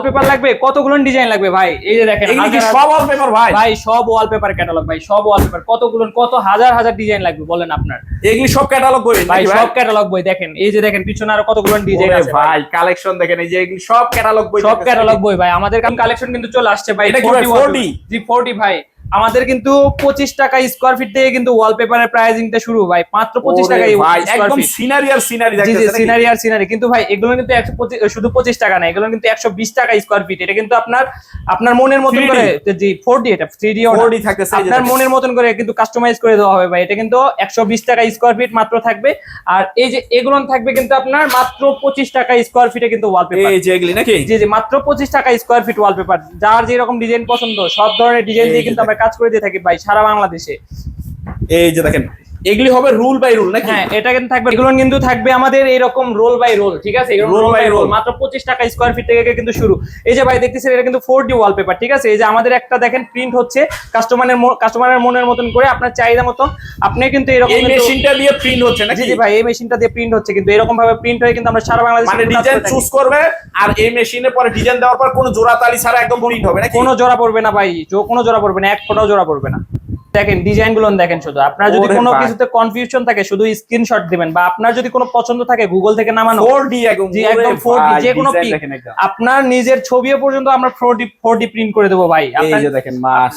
Wallpaper লাগবে? কতগুলো design লাগবে ভাই? এই যে দেখেন সব ওয়ালপেপার ভাই? ভাই সব ওয়ালপেপার ক্যাটালগ ভাই সব ওয়ালপেপার কতগুলো কত হাজার হাজার ডিজাইন লাগবে বলেন আপনার। এগুলি সব ক্যাটালগ বই ভাই সব ক্যাটালগ বই দেখেন এই যে দেখেন পিছনে আরও কতগুলো ডিজাইন আছে ভাই। কালেকশন দেখেন এই যে এগুলি সব ক্যাটালগ বই সব। ক্যাটালগ বই ভাই আমাদের কালেকশন কিন্তু চলে আসছে ভাই এটা কি ভাই, 40 40? জি 40 ভাই। আমাদের কিন্তু পঁচিশ টাকা স্কোয়ার ফিট থেকে কিন্তু ওয়ালপেপারের প্রাইসিংটা শুরু ভাই। মাত্র পঁচিশ টাকা একদম সিনারি আর সিনারি সিনারি আর সিনারি কিন্তু ভাই এগুলো কিন্তু একশো পঁচিশ শুধু পঁচিশ টাকা না এগুলো কিন্তু একশো বিশ টাকা স্কোয়ার ফিট এটা কিন্তু আপনার আপনার মনের মতন করে জি ফোর ডি এটা থ্রি ডি 4D থাকতেছে, এই যে আপনার মনের মতন করে কিন্তু কাস্টমাইজ করে দেওয়া হবে ভাই। এটা কিন্তু একশো বিশ টাকা স্কোয়ার ফিট মাত্র থাকবে। আর এই যে এগুলো থাকবে কিন্তু আপনার মাত্র পঁচিশ টাকা স্কোয়ার ফিটে কিন্তু ওয়ালপেপার এই যে এগুলি নাকি? জি জি মাত্র পঁচিশ টাকা স্কোয়ার ফিট ওয়ালপেপার যার যেরকম ডিজাইন পছন্দ সব ধরনের ডিজাইন দিয়ে কিন্তু আমরা কাজ করে দিয়ে থাকি ভাই সারা বাংলাদেশে। এই যে দেখেন এগুলি হবে রুল বাই রুল নাকি? হ্যাঁ এটা কিন্তু থাকবে এগুলো কিন্তু থাকবে আমাদের এরকম রোল বাই রোল ঠিক আছে? রোল বাই রোল মাত্র পঁচিশ টাকা স্কোয়ার ফিট থেকে কিন্তু শুরু। এই যে ভাই দেখতেছেন এটা কিন্তু ফোর ডি ওয়ালপেপার ঠিক আছে? এই যে আমাদের একটা দেখেন প্রিন্ট হচ্ছে কাস্টমারের কাস্টমারের মনের মতন করে আপনার চাহিদা মতো আপনি কিন্তু এরকম এই মেশিনটা দিয়ে প্রিন্ট হচ্ছে নাকি? জি ভাই এই মেশিনটা দিয়ে প্রিন্ট হচ্ছে কিন্তু এরকম ভাবে প্রিন্ট হয়ে কিন্তু আমরা সারা বাংলাদেশে মানে ডিজাইন চুজ করবে আর এই মেশিনে পরে ডিজাইন দেওয়ার পর কোনো জোড়া তালি ছাড়া একদম প্রিন্ট হবে নাকি? কোনো জোড়া পড়বে না ভাই কোনো জোড়া পড়বে না এক ফোটাও জোড়া পড়বে না। দেখেন ডিজাইনগুলো দেখেন শুধু। আপনার যদি কোনো কিছুতে কনফিউশন থাকে শুধু স্ক্রিনশট দিবেন বা আপনার যদি কোনো পছন্দ থাকে গুগল থেকে নামানো। 4D একদম জি একদম ফোর ভাই, যে কোনো একদম। আপনার নিজের ছবিও পর্যন্ত আমরা four D four D print করে দেবো ভাই। এই যে দেখেন মাস।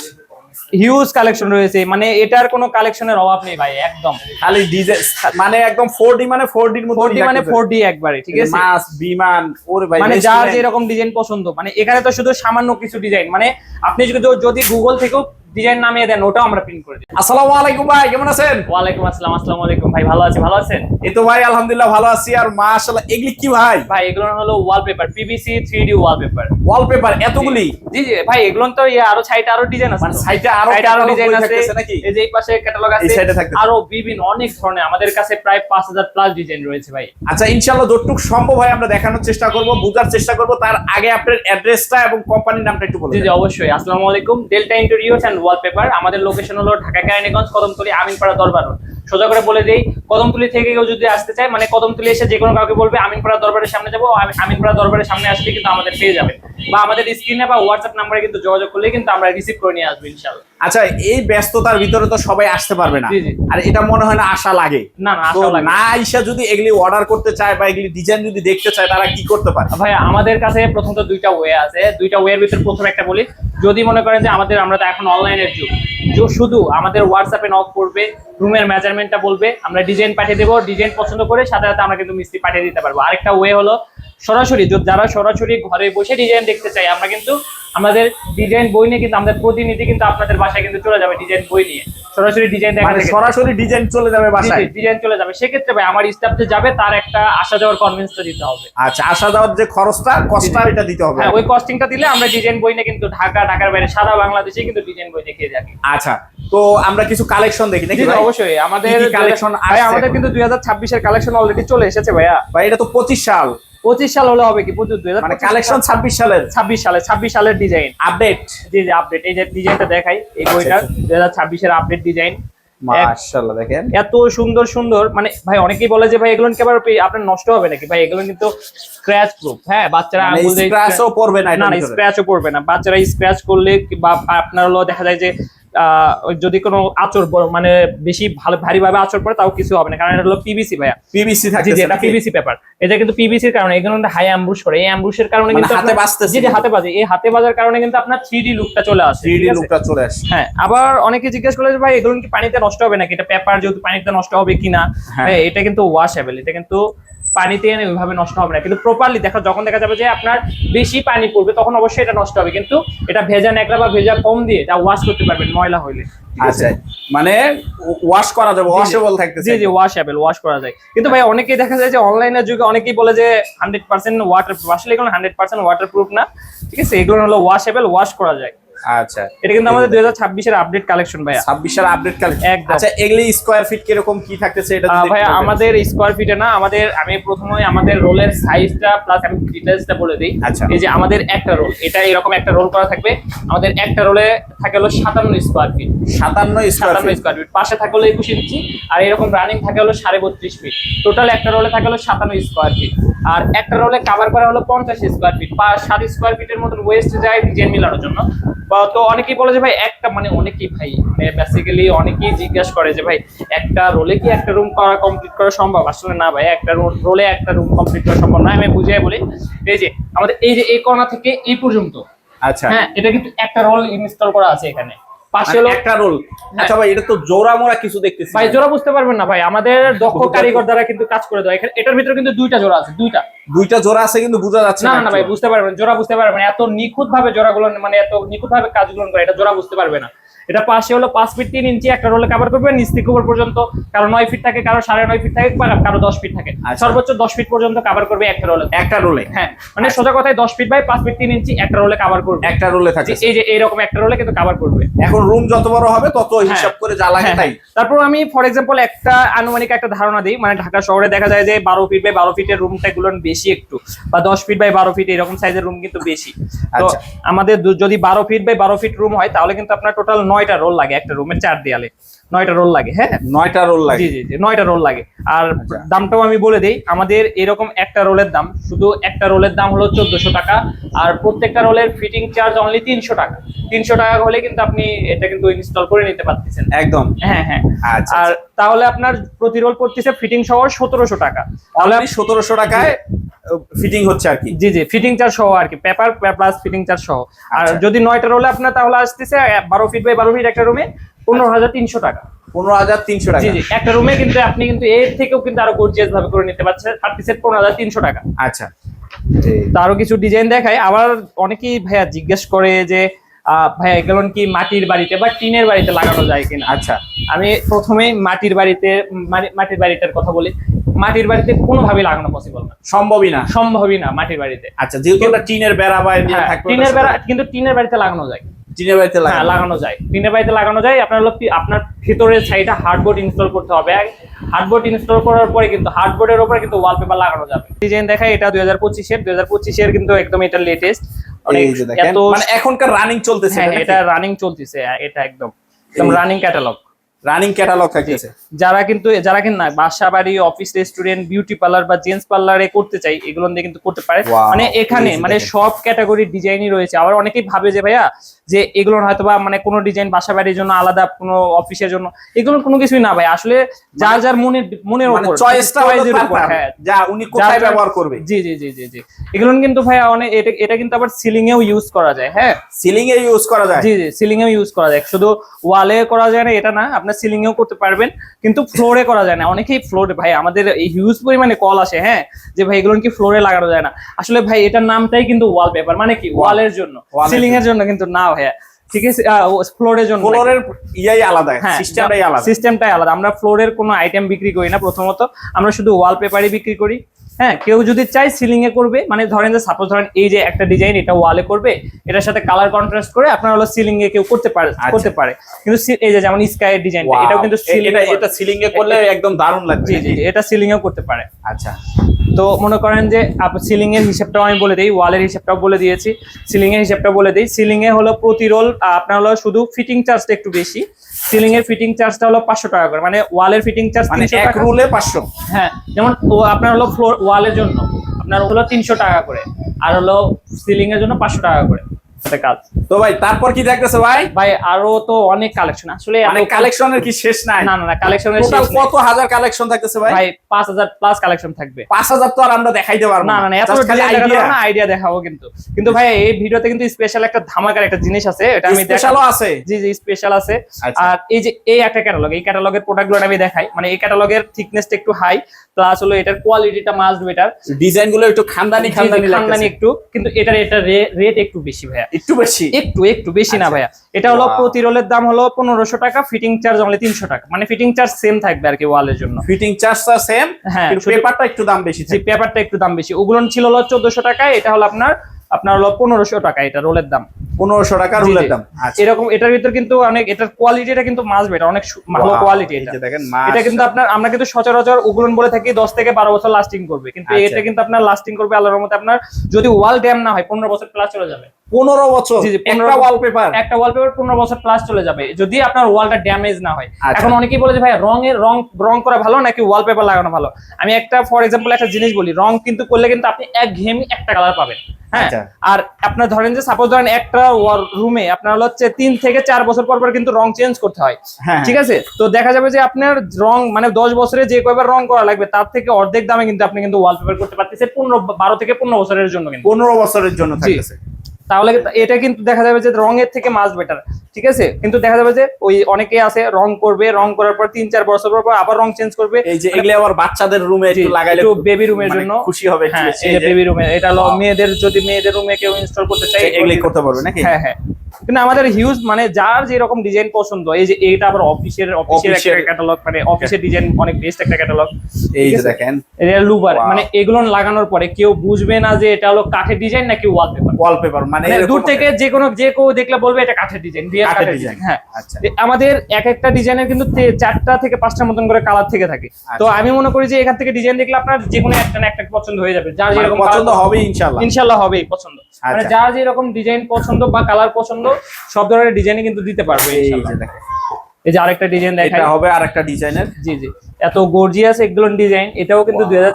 হিউজ কালেকশন রয়েছে। মানে এটার কোনো কালেকশনের অভাব নেই ভাই একদম। খালি ডিজাইন মানে একদম 4D মানে 4D এর মতো ফোর ডি মানে ফোর ডি একবারে ঠিক আছে? মাস বিমান ওরে ভাই মানে যার। যেরকম ডিজাইন পছন্দ। মানে এখানে তো শুধু সামান্য কিছু ডিজাইন মানে আপনি যদি যদি গুগল থেকেও ডিজাইন নামিয়ে দেন ওটাও আমরা প্রিন্ট করে দিই। আসসালামু আলাইকুম ভাই কেমন আছেন? ওয়ালাইকুম আসসালাম আসসালামু আলাইকুম। ভাই ভালো আছি ভালো আছেন? এই তো ভাই আলহামদুলিল্লাহ ভালো আছি। আর মাশাআল্লাহ এগুলি কি ভাই? ভাই এগুলো হলো wallpaper PVC three D wallpaper wallpaper এতগুলি? জি জি ভাই এগুলো তো ইয়ে আরও সাইডে আরও ডিজাইন আছে মানে তো। সাইডে আরও সাইডে আরও ডিজাইন আছে। নাকি? এই যে এই পাশে ক্যাটালগ আছে। এই এ থাকতেছে। আরও বিভিন্ন অনেক ধরনের। আমাদের কাছে প্রায় পাঁচ হাজার প্লাস ডিজাইন রয়েছে ভাই। আচ্ছা ইনশাআল্লাহ যতটুকু সম্ভব হয় আমরা দেখানোর চেষ্টা করব বোঝার চেষ্টা করব। তার আগে আপনার অ্যাড্রেসটা এবং কোম্পানির নামটা একটু বলুন জি জি অবশ্যই। আসসালামু আলাইকুম ডেল্টা ইন্টেরিয়র্স এন্ড ওয়ালপেপার আমাদের লোকেশন হলো ঢাকা কেরানীগঞ্জ কদমতলি আমিনপাড়া দরবার সোজা করে বলে দেই কদমতলী থেকে কেউ যদি আসতে চায় মানে কদমতলী এসে যে কোনো কাউকে বলবে আমিনপাড়া দরবারের সামনে যাব আমি- আমিনপাড়া দরবারের সামনে আসলে কিন্তু আমাদের পেয়ে যাবে। বা আমাদের স্ক্রিনে বা হোয়াটসঅ্যাপ নাম্বারে কিন্তু যোগাযোগ করলে কিন্তু আমরা রিসিভ করে নিয়ে আসব ইনশাআল্লাহ। আচ্ছা এই ব্যস্ততার ভিতরে তো সবাই আসতে পারবে না। আর এটা মনে হয় না আশা লাগে। না আইসা যদি এগুলি অর্ডার করতে চায় বা এগুলি ডিজাইন যদি দেখতে চায় তারা কি করতে পারে? ভাই আমাদের কাছে প্রথমত দুইটা ওয়ে আছে। দুইটা ওয়ের ভিতরে প্রথম একটা বলি। যদি মনে করেন যে আমাদের আমরা তো এখন অনলাইনের যুগ। যো শুধু আমাদের হোয়াটসঅ্যাপে নক করবে রুমের মেজারমেন্টটা বলবে আমরা ডিজাইন পাঠিয়ে দেবো, ডিজাইন পছন্দ করে সাথে সাথে আমরা কিন্তু মিস্ত্রি পাঠিয়ে দিতে পারব। আরেকটা ওয়ে হলো সরাসরি যারা সরাসরি ঘরে বসে ডিজাইন দেখতে চাই আমরা কিন্তু আমাদের ডিজাইন বই নিয়ে কিন্তু আমাদের প্রতিনিধি কিন্তু আপনাদের বাসায় কিন্তু চলে যাবে ডিজাইন বই নিয়ে। সরাসরি ডিজাইন দেখা মানে সরাসরি ডিজাইন চলে যাবে বাসায়? ডিজাইন চলে যাবে। সেক্ষেত্রে ভাই আমার স্টাফ যে যাবে তার একটা আসা যাওয়ার কনভিন্সটা দিতে হবে। আচ্ছা আসা যাওয়ার যে খরচটা কষ্টটা এটা দিতে হবে হ্যাঁ ওই কস্টিংটা দিলে আমরা ডিজাইন বই নিয়ে কিন্তু ঢাকা ঢাকার বাইরে সারা বাংলাদেশে কিন্তু ডিজাইন বই দেখিয়ে থাকি। আচ্ছা তো আমরা কিছু কালেকশন দেখি নাকি? অবশ্যই। আমাদের কি কি collection ভাই আসছে আমাদের কিন্তু দুই হাজার ছাব্বিশের কালেকশন অলরেডি চলে এসেছে ভাইয়া। ভাই এটা তো পঁচিশ সাল। পঁচিশ সাল হলে হবে কি? দুই হাজার মানে কালেকশন ছাব্বিশ সালের? ছাব্বিশ সালে ছাব্বিশ সালের ডিজাইন আপডেট জি জি আপডেট এই যে ডিজাইনটা দেখাই এই আচ্ছা, বইটার আচ্ছা। দুই হাজার ছাব্বিশের আপডেট ডিজাইন মাশাআল্লাহ দেখেন। এত সুন্দর সুন্দর। মানে ভাই অনেকেই বলে যে ভাই এগুলো কি আবার আপনার নষ্ট হবে নাকি? ভাই এগুলো কিন্তু স্ক্র্যাচ প্রুফ হ্যাঁ বাচ্চারা মানে আঙুল দিয়ে স্ক্র্যাচও পড়বে না না। স্ক্র্যাচও পড়বে না। বাচ্চারা স্ক্র্যাচ করলে বা আপনার হলো দেখা যায় যে যদি কোনো আচর মানে বেশি ভালো ভারী ভাবে আচর পড়ে তাও কিছু হবে না। কারণ এটা হলো পিভিসি ভাইয়া। জি জি এটা? পিভিসি পেপার এটা কিন্তু পিভিসির কারণে এগুলো হাই অ্যাম্বুশ করে। এই অ্যাম্বুশের কারণে মানে কিন্তু হাতে জি জি হাতে বাজে। এই হাতে বাজার কারণে কিন্তু আপনার থ্রি ডি লুকটা চলে আসে 3D ঠিক লুকটা চলে আসে। হ্যাঁ আবার অনেকে জিজ্ঞেস করলে যে ভাই এগুলো কি পানিতে নষ্ট হবে নাকি? এটা পেপার যেহেতু পানিতে নষ্ট হবে কিনা? হ্যাঁ। হ্যাঁ এটা কিন্তু ওয়াশেবল এটা কিন্তু পানিতে এনে ওইভাবে নষ্ট হবে না। কিন্তু প্রপারলি দেখা যখন দেখা যাবে যে আপনার বেশি পানি পড়বে তখন অবশ্যই এটা নষ্ট হবে। কিন্তু এটা ভেজা ন্যাকড়া বা ভেজা কম দিয়ে এটা ওয়াশ করতে পারবেন ময়লা হইলে। আচ্ছা মানে ওয়াশ করা যাবে ওয়াশেবল থাকতেছে। জি জি ওয়াশেবল ওয়াশ করা যায়। কিন্তু ভাই অনেকেই দেখা যায় যে অনলাইনের যুগে অনেকেই বলে যে হান্ড্রেড পার্সেন্ট ওয়াটার প্রুফ আসলে এগুলো হান্ড্রেড পার্সেন্ট ওয়াটার প্রুফ না। ঠিক আছে এগুলো হলো ওয়াশেবল ওয়াশ করা যায়। আচ্ছা। এটা কিন্তু আমাদের দুই হাজার ছাব্বিশের আপডেট কালেকশন ভাইয়া। ছাব্বিশের আপডেট কালে একদম। আচ্ছা এগুলি স্কোয়ার ফিট কীরকম কি থাকতেছে এটা ভাইয়া আমাদের স্কোয়ার ফিটে না আমাদের আমি প্রথমে আমাদের রোলের সাইজটা প্লাস আমি ডিটেলসটা বলে দিই। আচ্ছা। এই যে আমাদের একটা রোল এটা এরকম একটা রোল করা থাকবে। আমাদের একটা রোলে থাকে হলো সাতান্ন স্কোয়ার ফিট সাতান্ন স্কোয়ার সাতান্ন ফিট স্কোয়ার ফিট পাশে থাকে হলো একুশ ইঞ্চি আর এরকম রানিং থাকে হলো সাড়ে বত্রিশ ফিট টোটাল একটা রোলে থাকে হলো সাতান্ন স্কোয়ার ফিট আর একটা রোলে কাভার করা হলো পঞ্চাশ স্কোয়ার ফিট বা ষাট স্কোয়ার ফিটের মতন ওয়েস্ট যায় ডিজাইন মিলানোর জন্য। বা- তো অনেকেই বলে যে ভাই একটা মানে অনেকেই ভাই মানে বেসিক্যালি অনেকেই জিজ্ঞাসা করে যে ভাই একটা রোলে কি একটা রুম করা কমপ্লিট করা সম্ভব? আসলে না ভাই একটা রোলে একটা রুম কমপ্লিট করা সম্ভব না। আমি বুঝিয়ে বলি এই যে আমাদের এই যে এই কর্নার থেকে এই পর্যন্ত আচ্ছা। হ্যাঁ এটা কিন্তু একটা রোল ইনস্টল করা আছে এখানে। পাশে মানে একটা রোল আচ্ছা ভাই এটা তো জোড়া মোড়া কিছু দেখতেছি ভাই জোড়া বুঝতে পারবেন না ভাই আমাদের দক্ষ কারিগর দ্বারা কিন্তু কাজ করে দেয় এখানে এটার ভিতরে কিন্তু দুইটা জোড়া আছে দুইটা। দুইটা জোড়া আছে কিন্তু বোঝা যাচ্ছে না না ভাই বুঝতে পারবেন জোড়া বুঝতে পারবেন। না। এত নিখুঁত ভাবে জোড়াগুলো মানে এত নিখুঁত ভাবে কাজগুলো করে এটা জোড়া বুঝতে পারবে না। এটা পাশে হলো পাঁচ ফিট তিন ইঞ্চি একটা রোলে কভার করবে নিচ থেকে উপর পর্যন্ত। কারও নয় ফিট থাকে কারও সাড়ে নয় ফিট থাকে বা কারও দশ ফিট থাকে। আচ্ছা। সর্বোচ্চ দশ ফিট পর্যন্ত কভার করবে একটা রোলে একটা রোলে হ্যাঁ মানে সোজা কথায় দশ ফিট বাই পাঁচ ফিট তিন ইঞ্চি একটা রোলে কভার করবে। একটা রোলে থাকে এই যে এইরকম একটা রোলে কিন্তু কভার করবে। এখন রুম যত বড় হবে তত হ্যাঁ। হিসাব করে যা লাগে হ্যাঁ, তাই। হ্যাঁ। তারপর আমি ফর এক্সাম্পল একটা আনুমানিক একটা ধারণা দিই। মানে ঢাকা শহরে দেখা যায় যে বারো ফিট বাই বারো ফিটের রুমটা গুলো বেশি একটু। বা দশ ফিট বাই বারো ফিট এরকম সাইজের রুম কিন্তু বেশি। তো আচ্ছা। আমাদের যদি বারো ফিট বাই বারো ফিট রুম হয় তাহলে কিন্তু আপনার টোটাল নয়টা রোল লাগে একটা রুমের চার দেয়ালে। নয়টা রোল লাগে হ্যাঁ? নয়টা রোল লাগে। জি জি জি নয়টা রোল লাগে। আর আচ্ছা। দামটাও আমি বলে দেই আমাদের এরকম একটা রোলের দাম শুধু একটা রোলের দাম হলো চোদ্দশো টাকা আর প্রত্যেকটা রোলের ফিটিং চার্জ অনলি তিনশো টাকা। তিনশো টাকা হলে কিন্তু আপনি এটা কিন্তু ইনস্টল করে নিতে পারতেছেন। একদম। হ্যাঁ হ্যাঁ। আচ্ছা আর তাহলে আপনার প্রতি রোল পড়তেছে ফিটিং সহ সতেরোশো টাকা। তাহলে তাহলে সতেরোশো টাকায় ফিটিং হচ্ছে আর কি। জি জি ফিটিং চার্জ সহ আর কি পেপার প্লাস ফিটিং চার্জ সহ। আর আচ্ছা। যদি নয়টা রোলে আপনার তাহলে আসতেছে বারো ফিট বাই বারো ফিট একটা রুমে পনেরো হাজার তিনশো টাকা। পনেরো হাজার তিনশো টাকা। জি জি একটা রুমে কিন্তু আপনি কিন্তু এর থেকেও কিন্তু আরও গর্জিয়াস ভাবে করে নিতে পারছেন পারতেছেন পনেরো হাজার তিনশো টাকা। আচ্ছা। তারও আরও কিছু ডিজাইন দেখায় আবার অনেকেই ভাইয়া জিজ্ঞেস করে যে ভাইয়া এগুলো কি মাটির বাড়িতে বা টিনের বাড়িতে লাগানো যায় কিনা? আচ্ছা। আমি প্রথমেই মাটির বাড়িতে মানে- মাটির বাড়িটার কথা বলি। মাটির বাড়িতে কোনোভাবে লাগানো পসিবল না। সম্ভবই না। সম্ভবই না মাটির বাড়িতে। আচ্ছা যেহেতু টিনের বেড়া বা হ্যাঁ, টিনের বেড়া কিন্তু টিনের বাড়িতে লাগানো যায়। টিনের বাড়িতে হ্যাঁ লাগানো। যায়। টিনের বাড়িতে লাগানো যায় আপনার হলো আপনার ভিতরের সাইডে হার্ডবোর্ড ইনস্টল করতে হবে। হার্ডবোর্ড ইনস্টল করার পরে কিন্তু হার্ডবোর্ডের উপরে কিন্তু ওয়ালপেপার লাগানো যাবে। ডিজাইন দেখা এটা দুই হাজার পঁচিশের। দুই হাজার পঁচিশের কিন্তু একদম এটা লেটেস্ট দেখেন এত মানে এখনকার রানিং চলতেছে হ্যাঁ এটা রানিং চলতেছে এটা একদম। একদম রানিং ক্যাটালগ রানিং ক্যাটালগ থাকতেছে। যারা কিন্তু যারা কিন্তু না বাসা বাড়ি অফিস রেস্টুরেন্ট বিউটি পার্লার বা জেন্টস পার্লারে করতে চাই এগুলো দিয়ে কিন্তু করতে পারে। মানে এখানে মানে সব ক্যাটাগরির ডিজাইনই রয়েছে। আবার অনেকেই ভাবে যে ভাইয়া যে এগুলো হয়তো বা মানে কোনো ডিজাইন বাসা বাড়ির জন্য আলাদা কোনো অফিসের জন্য। এগুলো কোনো কিছুই না ভাই। আসলে যার যার মনের মনের মানে উপর চয়েসটা এর উপর, হ্যাঁ। যা উনি কোথায় ব্যবহার করবে। জি জি জি জি জি। এগুলো কিন্তু ভাইয়া অনেক এটা এটা কিন্তু আবার সিলিং এও ইউজ করা যায় হ্যাঁ। সিলিং এ ইউজ করা যায়। জি জি সিলিং এও ইউজ করা যায়। শুধু ওয়ালে করা যায় না এটা না। আপনার সিলিং এও করতে পারবেন কিন্তু ফ্লোরে করা যায় না। অনেকেই ফ্লোরে ভাই আমাদের এই হিউজ পরিমাণে কল আসে হ্যাঁ যে ভাই এগুলো কি ফ্লোরে লাগানো যায় না। আসলে ভাই এটার নামটাই কিন্তু ওয়ালপেপার মানে কি? ওয়ালের জন্য। সিলিং এর জন্য কিন্তু না ভাইয়া। ঠিক আছে? ফ্লোরের জন্য ফ্লোরের ইয়াই আলাদা হ্যাঁ সিস্টেমটাই আলাদা। সিস্টেমটাই আলাদা। আমরা ফ্লোরের কোনো আইটেম বিক্রি করি না প্রথমত। আমরা শুধু ওয়ালপেপারই বিক্রি করি। হ্যাঁ কেউ যদি চাই সিলিং এ করবে মানে ধরেন যে সাপোজ ধরেন এই যে একটা ডিজাইন এটা ওয়ালে করবে এটার সাথে কালার কন্ট্রাস্ট করে আপনার হলো সিলিং এ কেউ করতে পারে আচ্ছা। করতে পারে। কিন্তু এই যে যেমন স্কাই এর ডিজাইনটা এটাও কিন্তু সিলিং এটা এটা সিলিং এ করলে একদম দারুণ লাগবে জি জি এটা সিলিং এও করতে পারে। আচ্ছা। তো মনে করেন যে সিলিং এর হিসাবটাও আমি বলে দিই ওয়ালের হিসাবটাও বলে দিয়েছি। সিলিং এর হিসাবটা বলে দিই সিলিং এ হলো প্রতি রোল আপনার হলো শুধু ফিটিং চার্জটা একটু বেশি। সিলিং এর ফিটিং চার্জটা হলো পাঁচশো টাকা করে মানে ওয়ালের ফিটিং চার্জ মানে তিনশো এক টাকা। রুলে পাঁচশো। হ্যাঁ যেমন আপনার হলো ফ্লোর ওয়ালের জন্য। আপনার হলো তিনশো টাকা করে। আর হলো সিলিংয়ের জন্য পাঁচশো টাকা করে। একটা কাজ। তো ভাই তারপর কি দেখতেছে ভাই? ভাই আরও তো অনেক কালেকশন আসলে এত- মানে কালেকশনের কি শেষ নাই? না না না কালেকশনের টোটাল কত হাজার কালেকশন থাকতেছে ভাই? ভাই পাঁচ হাজার প্লাস কালেকশন থাকবে। পাঁচ হাজার তো আর আমরা দেখাইতে পারব না না। না এত ডিজাইন না আইডিয়া দেখাবো কিন্তু। কিন্তু ভাই এই ভিডিওতে কিন্তু স্পেশাল একটা ধামাকার একটা জিনিস আছে এটা আমি Special দেখাবো ও আছে? জি জি স্পেশাল আছে। আচ্ছা। আর এই যে এই একটা ক্যাটালগ এই ক্যাটালগের প্রোডাক্টগুলো আমি দেখাই। মানে এই ক্যাটালগের থিকনেসটা একটু হাই প্লাস হলো এটার কোয়ালিটিটা মাস্ট বেটার ডিজাইনগুলো একটু খানদানি খানদানি খানদানি একটু। কিন্তু এটার এটা রেট একটু বেশি ভাইয়া। একটু বেশি? একটু একটু বেশি না আচ্ছা। ভাইয়া। এটা হলো. প্রতি রোলের দাম হলো পনেরোশো টাকা ফিটিং চার্জ অনলি তিনশো টাকা। মানে ফিটিং চার্জ সেম থাকবে আর কি ওয়ালের জন্য। ফিটিং চার্জটা সেম হ্যাঁ, কিন্তু পেপারটা একটু দাম বেশি পেপারটা একটু দাম বেশি। ওগুলো ছিল হলো চোদ্দশো টাকা এটা হলো আপনার আপনার হলো পনেরোশো টাকা এটা রোলের দাম। পনেরোশো টাকা রোলের দাম। আচ্ছা। এরকম এটার ভিতর কিন্তু অনেক এটার কোয়ালিটিটা কিন্তু মাছ বেটার অনেক ভালো কোয়ালিটি এটা। দেখেন এটা কিন্তু আপনার আমরা কিন্তু সচরাচর উগুলন বলে থাকি দশ থেকে বারো বছর লাস্টিং করবে। কিন্তু আচ্ছা। এটা কিন্তু আপনার লাস্টিং করবে আল্লাহর মধ্যে আপনার যদি ওয়াল ড্যাম না হয় পনেরো বছর প্লাস চলে যাবে। পনেরো বছর জি, জি, 15 একটা ওয়ালপেপার একটা ওয়ালপেপার পনেরো বছর প্লাস চলে যাবে। যদি আপনার ওয়ালটা ড্যামেজ না হয়। আচ্ছা। এখন অনেকেই বলে যে ভাই রঙের রং রং করা ভালো নাকি ওয়ালপেপার লাগানো ভালো? আমি একটা ফর এক্সাম্পল একটা জিনিস বলি। রং কিন্তু করলে কিন্তু আপনি এক ঘেমি একটা কালার পাবেন। হ্যাঁ? আচ্ছা। আর আপনার ধরেন যে সাপোজ ধরেন একটা রুমে আপনার হলো হচ্ছে তিন থেকে চার বছর পর পর কিন্তু রং চেঞ্জ করতে হয়। হ্যাঁ ঠিক আছে? তো দেখা যাবে যে আপনার রং মানে দশ বছরে যে কয়বার রং করা লাগবে তার থেকে অর্ধেক দামে কিন্তু আপনি কিন্তু ওয়ালপেপার করতে পারতেছে পনেরো বারো থেকে পনেরো বছরের জন্য কিন্তু। পনেরো বছরের জন্য তাহলে এটা কিন্তু দেখা যাবে যে রঙের থেকে মাছ বেটার ঠিক আছে? কিন্তু দেখা যাবে যে ওই অনেকে আছে রং করবে রং করার পর তিন চার বছর পর আবার রং চেঞ্জ করবে। এই যে এগুলো আবার বাচ্চাদের রুমে একটু লাগাইলে একটু বেবি রুমের মানে জন্য। খুশি হবে হ্যাঁ এই বেবি রুমে এটা মেয়েদের যদি মেয়েদের রুমে কেউ ইনস্টল করতে চাই এগুলি করতে পারবে নাকি? হ্যাঁ হ্যাঁ। কিন্তু আমাদের হিউজ মানে যার যেরকম ডিজাইন পছন্দ এই যে এইটা আবার অফিসের অফিসের একটা ক্যাটালগ মানে অফিসের ডিজাইন অনেক বেস্ট একটা ক্যাটালগ এই যে দেখেন। এটা লুবার মানে এগুলো লাগানোর পরে কেউ বুঝবে না যে এটা হলো কাঠের ডিজাইন নাকি ওয়ালপেপার ওয়ালপেপার মানে মানে দূর থেকে যে কোনো যে কেউ দেখলে বলবে এটা কাঠের ডিজাইন রিয়েল কাঠের ডিজাইন হ্যাঁ। আচ্ছা। আমাদের এক একটা ডিজাইনের কিন্তু চারটা থেকে পাঁচটা মতন করে কালার থেকে থাকে। তো আচ্ছা। আমি মনে করি যে এখান থেকে ডিজাইন দেখলে আপনার যে কোনো একটা না একটা পছন্দ হয়ে যাবে। যার মানে যেরকম পছন্দ হবে ইনশাআল্লাহ। ইনশাল্লাহ হবেই পছন্দ। মানে আচ্ছা। যার যেরকম ডিজাইন পছন্দ বা কালার পছন্দ সব ধরনের ডিজাইনই কিন্তু দিতে পারবে এই যে দেখেন। এই যে আরেকটা ডিজাইন এটা হবে আরেকটা ডিজাইনের জি জি। এত গর্জিয়াস এগুলো ডিজাইন এটাও কিন্তু. দুই হাজার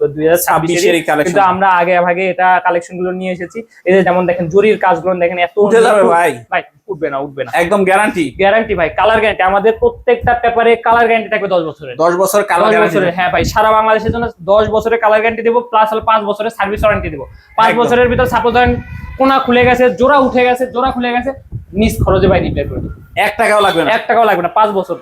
তো দুই হাজার 26 এরই collection। কিন্তু আমরা আগে ভাগে এটা কালেকশনগুলো নিয়ে এসেছি। এই যে যেমন দেখেন জরির কাজগুলো দেখেন এত উঠে যাবে ভাই। ভাই উঠবে না উঠবে না। একদম গ্যারান্টি গ্যারান্টি ভাই কালার গ্যারান্টি আমাদের প্রত্যেকটা পেপারে কালার গ্যারান্টি থাকবে দশ বছরের। দশ বছর কালার গ্যারান্টি বছরের হ্যাঁ ভাই সারা বাংলাদেশের জন্য দশ বছরের কালার গ্যারান্টি দেবো প্লাস হলো পাঁচ বছরের সার্ভিস ওয়ারেন্টি দেবো। পাঁচ বছরের ভিতর সাপোজ কোনা খুলে গেছে, জোড়া উঠে গেছে, জোড়া খুলে গেছে, নিজ খরচে ভাই রিপেয়ার করে দেবো। এক টাকাও লাগবে না। এক টাকাও লাগবে না পাঁচ বছর।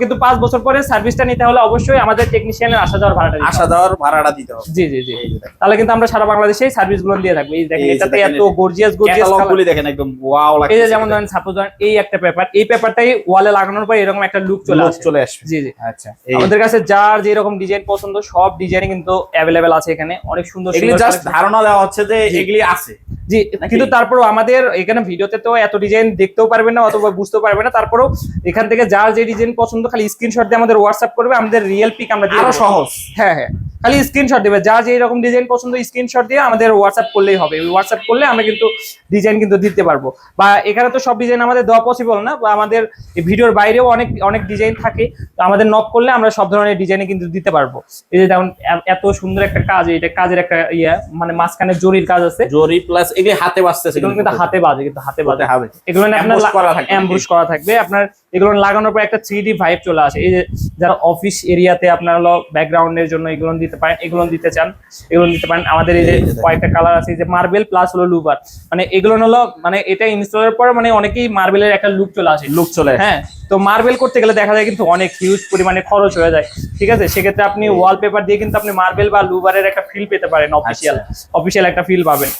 কিন্তু পাঁচ বছর পরে সার্ভিসটা নিতে হলে অবশ্যই আমাদের টেকনিশিয়ানের আসা যাওয়ার ভাড়াটা আসা যাওয়ার ভাড়াটা দিতে হবে। জি জি জি। যে। তাহলে কিন্তু আমরা সারা বাংলাদেশেই সার্ভিসগুলো দিয়ে থাকব। এই দেখেন এটাতে এত গর্জিয়াস গর্জিয়াস গুলি দেখেন একদম ওয়াও লাগছে এই যে যেমন ধরেন সাপোজ ধরেন এই একটা পেপার এই পেপারটাই ওয়ালে লাগানোর পর এরকম একটা লুক চলে আসে। চলে আসবে। জি জি। আচ্ছা আমাদের কাছে যার যেরকম ডিজাইন পছন্দ সব ডিজাইনই কিন্তু অ্যাভেলেবেল আছে এখানে। অনেক সুন্দর এগুলি সুন্দর জাস্ট ধারণা দেওয়া হচ্ছে যে এগুলি আছে। জি কিন্তু তারপরও আমাদের এখানে ভিডিওতে তো এত ডিজাইন দেখতেও পারবেন না অথবা বুঝতেও পারবেন না। তারপরেও এখান থেকে যার যে ডিজাইন পছন্দ খালি স্ক্রিনশট দিয়ে আমাদের হোয়াটসঅ্যাপ করবে আমাদের রিয়েল পিক আমরা আরও সহজ। হ্যাঁ হ্যাঁ। খালি স্ক্রিনশট দেবে। যা যে এরকম ডিজাইন পছন্দ স্ক্রিনশট দিয়ে আমাদের হোয়াটসঅ্যাপ করলেই হবে। হোয়াটসঅ্যাপ করলে আমরা কিন্তু ডিজাইন কিন্তু দিতে পারব। বা এখানে তো সব ডিজাইন আমাদের দেওয়া পসিবল না। বা আমাদের এই ভিডিওর বাইরেও অনেক অনেক ডিজাইন থাকে। তো আমাদের নক করলে আমরা সব ধরনের ডিজাইনে কিন্তু দিতে পারব। এই যে যেমন এত সুন্দর একটা কাজ এটা কাজের একটা ইয়ে মানে মাঝখানে জরির কাজ আছে। জরি প্লাস এগুলি হাতে এগুলো কিন্তু হাতে বাজে কিন্তু হাতে বাজে। হবে এগুলো আপনার করা থাকবে। অ্যাম্বুশ করা থাকবে। আপনার এগুলো লাগানোর পর একটা থ্রি ডি ভাইব চলে আসে। এই যে যারা অফিস এরিয়াতে আপনার ব্যাকগ্রাউন্ডের জন্য এগুলো দিতে পারেন এগুলো দিতে চান এগুলো দিতে পারেন। আমাদের এই যে। কয়েকটা কালার আছে যে মার্বেল প্লাস হলো লুবার মানে এগুলো হলো মানে এটা ইনস্টলের পর মানে অনেকেই মার্বেলের একটা লুক চলে আসে। লুক চলে হ্যাঁ তো মার্বেল করতে গেলে দেখা যায় কিন্তু অনেক হিউজ পরিমাণে খরচ হয়ে যায়। ঠিক আছে? সেক্ষেত্রে আপনি ওয়ালপেপার দিয়ে কিন্তু আপনি মার্বেল বা লুবারের একটা ফিল পেতে পারেন অফিসিয়াল অফিসিয়াল একটা ফিল পাবেন।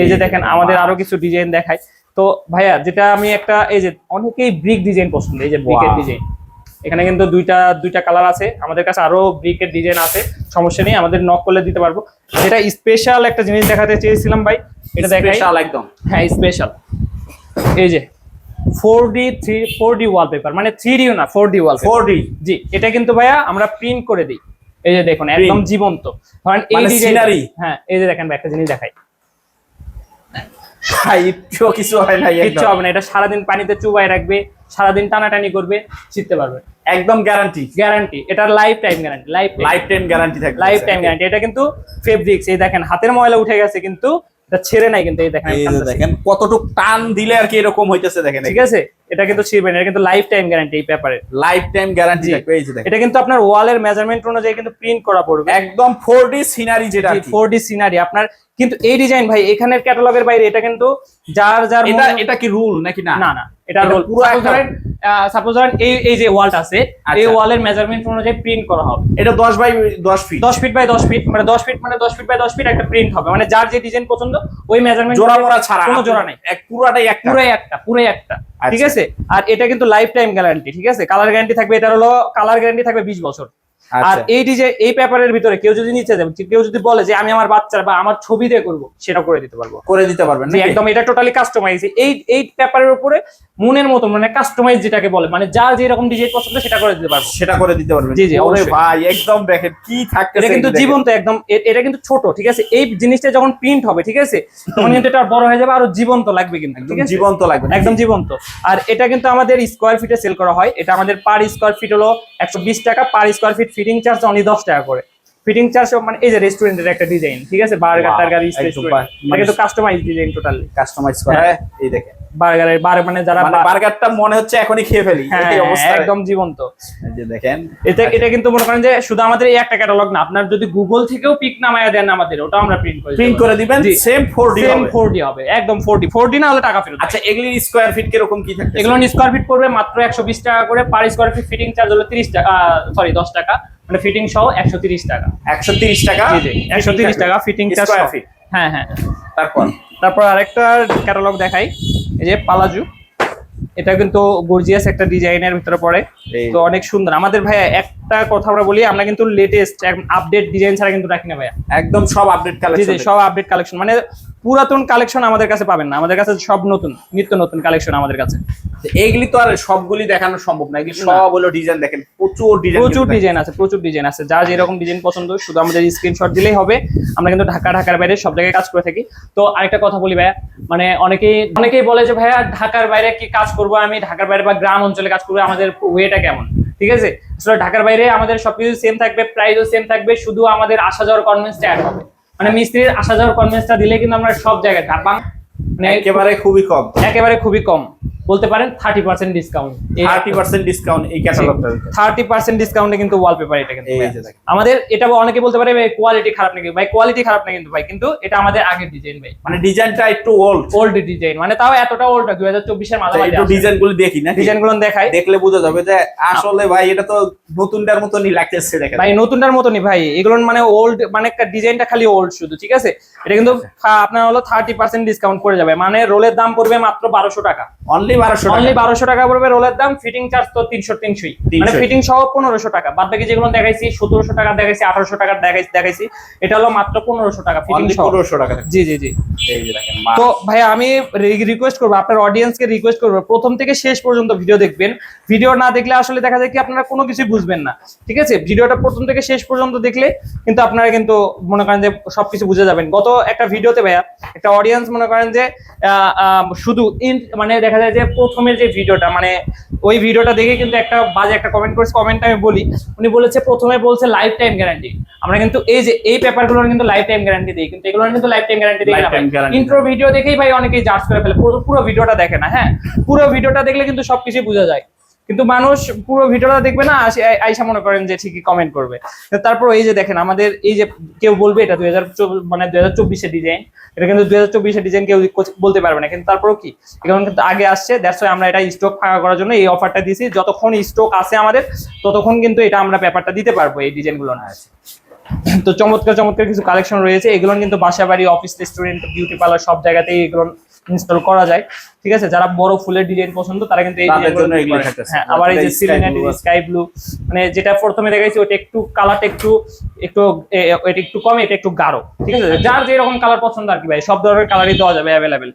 এই যে দেখেন আমাদের আরও কিছু ডিজাইন দেখায় তো ভাইয়া যেটা আমি একটা এই যে অনেকেই ব্রিক ডিজাইন পছন্দ এই যে ব্রিকের. ডিজাইন এখানে কিন্তু দুইটা দুইটা কালার আছে। আমাদের কাছে আরও ব্রিকের ডিজাইন আছে সমস্যা নেই আমাদের নক করলে দিতে পারব। যেটা স্পেশাল একটা জিনিস দেখাতে চেয়েছিলাম ভাই এটা দেখাই। স্পেশাল একদম। হ্যাঁ স্পেশাল এই যে four D three four D wallpaper মানে থ্রি ডিও না four D wallpaper four D জি এটা কিন্তু ভাইয়া আমরা প্রিন্ট করে দিই। এই যে দেখুন একদম জীবন্ত। ধরেন এই মানে ডিজাইন scenery? হ্যাঁ এই যে দেখেন ভাই, একটা জিনিস দেখাই। একটু কিছু হয় না কিচ্ছু হবে না এটা সারাদিন পানিতে চুবাই রাখবে সারাদিন টানাটানি করবে শিখতে পারবে। একদম গ্যারান্টি গ্যারান্টি এটার lifetime guarantee life lifetime guarantee থাকে লাইফ টাইম গ্যারান্টি এটা কিন্তু ফেব্রিক্স এই দেখেন হাতের ময়লা উঠে গেছে কিন্তু এটা ছেড়ে নাই কিন্তু এই দেখেন। দেখেন। কতটুক টান দিলে আর কি এরকম হইতেছে দেখেন। ঠিক আছে? এটা কিন্তু ছিড়বে না এটা কিন্তু লাইফ টাইম গ্যারান্টি এই ব্যাপারে লাইফ টাইম গ্যারান্টি জি। থাকবে এই যে দেখেন। এটা কিন্তু আপনার ওয়ালের মেজারমেন্ট অনুযায়ী কিন্তু প্রিন্ট করা পড়বে। একদম ফোর ডি সিনারি যেটা আর কি। ফোর ডি সিনারি আপনার কিন্তু এই ডিজাইন ভাই এখানের ক্যাটালগের বাইরে এটা কিন্তু যার যার এটা এটা কি রুল নাকি না? না না এটা রোল পুরো ধরেন সাপোজ ধরেন এই এই যে ওয়ালটা আছে আচ্ছা। এই ওয়ালের মেজারমেন্ট অনুযায়ী প্রিন্ট করা হবে। এটা দশ বাই দশ ফিট দশ ফিট বাই দশ ফিট মানে দশ ফিট মানে দশ ফিট বাই দশ ফিট একটা প্রিন্ট হবে। মানে যার যে ডিজাইন পছন্দ ওই মেজারমেন্ট জোড়া মোড়া ছাড়া। কোনো জোড়া নেই। এক পুরাটাই একটা। পুরাই একটা পুরাই একটা। ঠিক আচ্ছা। আছে? আর এটা কিন্তু লাইফ টাইম গ্যারান্টি ঠিক আছে? কালার গ্যারান্টি থাকবে এটা হলো কালার গ্যারান্টি থাকবে বিশ বছর। আচ্ছা। আর এই যে এই পেপারের ভিতরে কেউ যদি নিচে যাবে কেউ যদি বলে যে আমি আমার বাচ্চার বা আমার ছবি দিয়ে করব সেটা করে দিতে পারব। করে দিতে পারবেন একদম এটা টোটালি কাস্টমাইজ এই এই পেপারের উপরে মনের মতো মানে কাস্টমাইজ যেটাকে বলে মানে যার যে রকম ডিজাইন পছন্দ সেটা করে দিতে পারব। সেটা করে দিতে পারবেন। জি, জি, ওরে ভাই একদম দেখেন কি থাকতেছে এটা কিন্তু জীবন্ত একদম এটা কিন্তু ছোট ঠিক আছে? এই জিনিসটা যখন প্রিন্ট হবে ঠিক আছে? তখন কিন্তু এটা বড় হয়ে যাবে আরও জীবন্ত লাগবে কিন্তু একদম জীবন্ত লাগবে। একদম জীবন্ত। আর এটা কিন্তু আমাদের স্কোয়ার ফিটে সেল করা হয়। এটা আমাদের পার স্কোয়ার ফিট হলো একশো বিশ টাকা per square feet fitting charge only দশ টাকা করে। ফিটিং চার্জ মানে এই যে রেস্টুরেন্টের একটা ডিজাইন ঠিক আছে? বার্গার টার্গার এটা কিন্তু কাস্টমাইজ ডিজাইন টোটালি কাস্টমাইজ করা হ্যাঁ। এই দেখেন। বার্গারের বার মানে যারা মানে বার্গারটা মনে হচ্ছে এখনই খেয়ে ফেলি হ্যাঁ এই অবস্থা। একদম জীবন্ত। এই যে দেখেন। এটা এটা কিন্তু মনে করেন যে শুধু আমাদের এই একটা ক্যাটালগ না আপনার যদি গুগল থেকেও পিক নামায়া দেন আমাদের ওটা আমরা প্রিন্ট করে প্রিন্ট করে দিবেন। সেম 4D সেম হবে। ফোর ডি হবে একদম ফোর ডি ফোর ডি না হলে টাকা ফেরত আচ্ছা এগুলি স্কয়ার ফিট কীরকম কি থাকবে এগুলো স্কোয়ার ফিট পড়বে মাত্র একশো বিশ টাকা করে per square feet fitting charge হলো তিরিশ টাকা সরি দশ টাকা মানে ফিটিং সহ একশো তিরিশ টাকা 130 টাকা জি জি। একশো তিরিশ টাকা ফিটিং ফিট হ্যাঁ হ্যাঁ। তারপর? তারপর আরেকটা ক্যাটালগ দেখাই। এই যে পালাজু এটা কিন্তু গর্জিয়াস একটা ডিজাইনের ভিতরে পড়ে। তো অনেক সুন্দর। আমাদের ভাইয়া একটা কথা আমরা বলি আমরা কিন্তু লেটেস্ট আপডেট ডিজাইন ছাড়া কিন্তু রাখি না ভাইয়া। একদম সব আপডেট কালেকশন সব আপডেট কালেকশন মানে পুরাতন কালেকশন আমাদের কাছে পাবেন না। আমাদের কাছে সব নতুন নিত্য নতুন কালেকশন আমাদের কাছে। এইগুলি তো আর সবগুলি দেখানো সম্ভব না। এগুলি সব হলো ডিজাইন দেখেন প্রচুর ডিজাইন প্রচুর ডিজাইন আছে প্রচুর ডিজাইন আছে। যার যেরকম ডিজাইন পছন্দ শুধু আমাদের স্ক্রিনশট দিলেই হবে। আমরা কিন্তু ঢাকা ঢাকার বাইরে সব জায়গায় কাজ করে থাকি। তো আরেকটা কথা বলি ভাইয়া মানে অনেকেই অনেকেই বলে যে ভাইয়া ঢাকার বাইরে কি কাজ করব? আমি ঢাকার বাইরে বা গ্রাম অঞ্চলে কাজ করব আমাদের ওয়েটা কেমন? ঠিক আছে? আসলে ঢাকার বাইরে আমাদের সবকিছু সেম থাকবে প্রাইসও সেম থাকবে শুধু আমাদের আসা যাওয়ার কনভেন্সটা অ্যাড হবে। মানে মিস্ত্রির আসা যাওয়ার কনভেন্সটা দিলে কিন্তু আমরা সব জায়গায় মানে একেবারে খুবই কম। একেবারে খুবই কম। বলতে পারেন thirty percent discount thirty percent discount এই ক্যাটালগটার থার্টি পার্সেন্ট ডিসকাউন্টে কিন্তু ওয়ালপেপার এটা কিন্তু। আমাদের এটা অনেকে বলতে পারে ভাই কোয়ালিটি খারাপ নাকি? ভাই কোয়ালিটি খারাপ না কিন্তু ভাই কিন্তু এটা আমাদের আগের ডিজাইন ভাই। মানে ডিজাইনটা একটু ওল্ড ওল্ড ডিজাইন মানে তাও এতটা ওল্ড দুই হাজার চব্বিশের মাঝামাঝি একটু ডিজাইনগুলো দেখি না ডিজাইনগুলো দেখাই। দেখলে বোঝা যাবে যে আসলে ভাই এটা তো নতুনটার মতনই লাগতেছে দেখেন। ভাই নতুনটার মতনই ভাই। এগুলো মানে ওল্ড মানে ডিজাইনটা খালি ওল্ড শুধু ঠিক আছে? এটা কিন্তু আপনার হলো থার্টি পার্সেন্ট ডিসকাউন্ট করে যাবে। মানে রোলের দাম পড়বে মাত্র বারোশো টাকা। অনলি বারোশো অনলি বারোশো টাকা পড়বে রোলের দাম ফিটিং চার্জ তো তিনশো তিনশোই। মানে ফিটিং সহ পনেরোশো টাকা। বাদ বাকি যেগুলো দেখাইছি সতেরোশো টাকা দেখাইছি আঠারোশো টাকা দেখাইছি দেখাইছি এটা হলো মাত্র পনেরোশো টাকা ফিটিং সহ। পনেরোশো টাকা জি জি জি। এই যে দেখেন তো ভাই আমি রিকোয়েস্ট করব আপনার অডিয়েন্সকে রিকোয়েস্ট করব প্রথম থেকে শেষ পর্যন্ত ভিডিও দেখবেন। ভিডিও না দেখলে আসলে দেখা যায় কি আপনারা কোনো কিছু বুঝবেন না। ঠিক আছে? ভিডিওটা প্রথম থেকে শেষ পর্যন্ত দেখলে কিন্তু আপনারা কিন্তু মনে করেন যে সবকিছু বুঝে যাবেন। গত একটা ভিডিওতে ভাইয়া একটা অডিয়েন্স মনে করেন যে শুধু মানে দেখা যায় যে প্রথমের যে ভিডিওটা মানে ওই ভিডিওটা দেখে কিন্তু একটা বাজে একটা কমেন্ট করেছে। কমেন্টটা আমি বলি উনি বলেছে প্রথমে বলছে লাইফ টাইম গ্যারান্টি আমরা কিন্তু এই যে এই পেপারগুলো কিন্তু লাইফ টাইম গ্যারান্টি দিই কিন্তু এগুলো কিন্তু লাইফ টাইম গ্যারান্টি দিই না ইন্ট্রো ভিডিও দেখেই ভাই অনেকেই জাজ করে ফেলে পুরো পুরো ভিডিওটা দেখে না হ্যাঁ? পুরো ভিডিওটা দেখলে কিন্তু সবকিছু বোঝা যায়। কিন্তু মানুষ পুরো ভিডিওটা দেখবে না আইসা মনে করেন যে ঠিকই কমেন্ট করবে। তারপর এই যে দেখেন, আমাদের এই যে কেউ বলবে এটা দুই হাজার মানে দুই হাজার চব্বিশের ডিজাইন এটা কিন্তু দুই হাজার চব্বিশের ডিজাইন কেউ বলতে পারবে না। কিন্তু তারপরও কি? এগুলো কিন্তু আগে আসছে দ্যাটস আমরা এটা স্টক ফাঁকা করার জন্য এই অফারটা দিয়েছি। যতক্ষণ স্টক আছে আমাদের, ততক্ষণ কিন্তু এটা আমরা পেপারটা দিতে পারব এই ডিজাইনগুলো না। আছে তো চমৎকার চমৎকার কিছু কালেকশন রয়েছে। এগুলো কিন্তু বাসা বাড়ি অফিস রেস্টুরেন্ট বিউটি পার্লার সব জায়গাতেই এগুলো ইনস্টল করা যায় ঠিক আছে? যারা বড় ফুলের ডিজাইন পছন্দ তারা কিন্তু এই ডিজাইনগুলো। হ্যাঁ আবার এই যে সিলিনারি স্কাই ব্লু মানে যেটা প্রথমে দেখাইছি ওটা একটু কালারটা একটু একটু এটা একটু কম এটা একটু গাঢ় ঠিক আছে? যার যেরকম কালার পছন্দ আর কি ভাই সব ধরনের কালারই দেওয়া যাবে অ্যাভেলেবেল